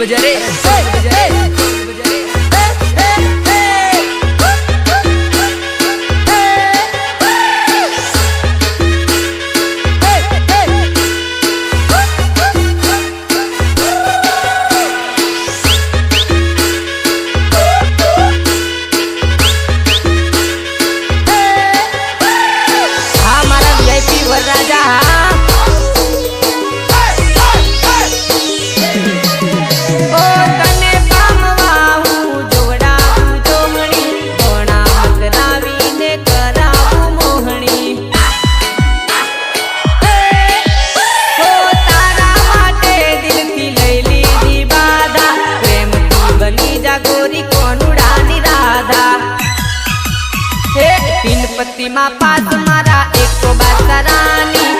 বাজারে। पति मा पास मारा एक तो बात रानी।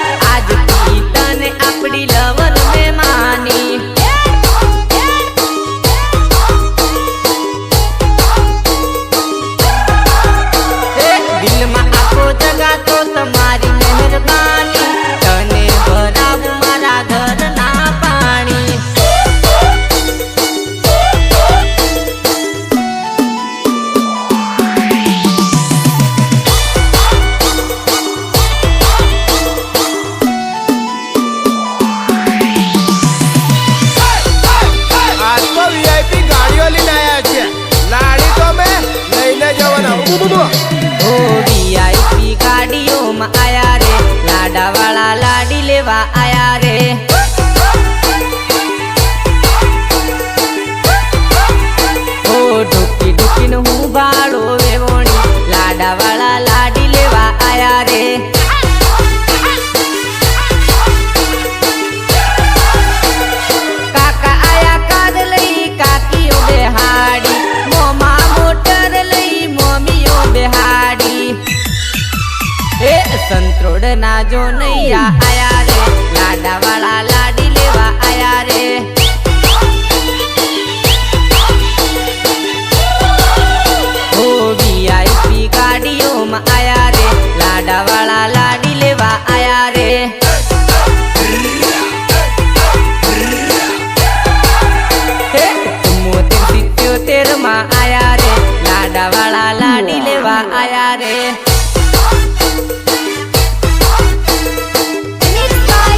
કનૈયા આયા રે. લાડા વાળા લાડી લેવા આયા રે.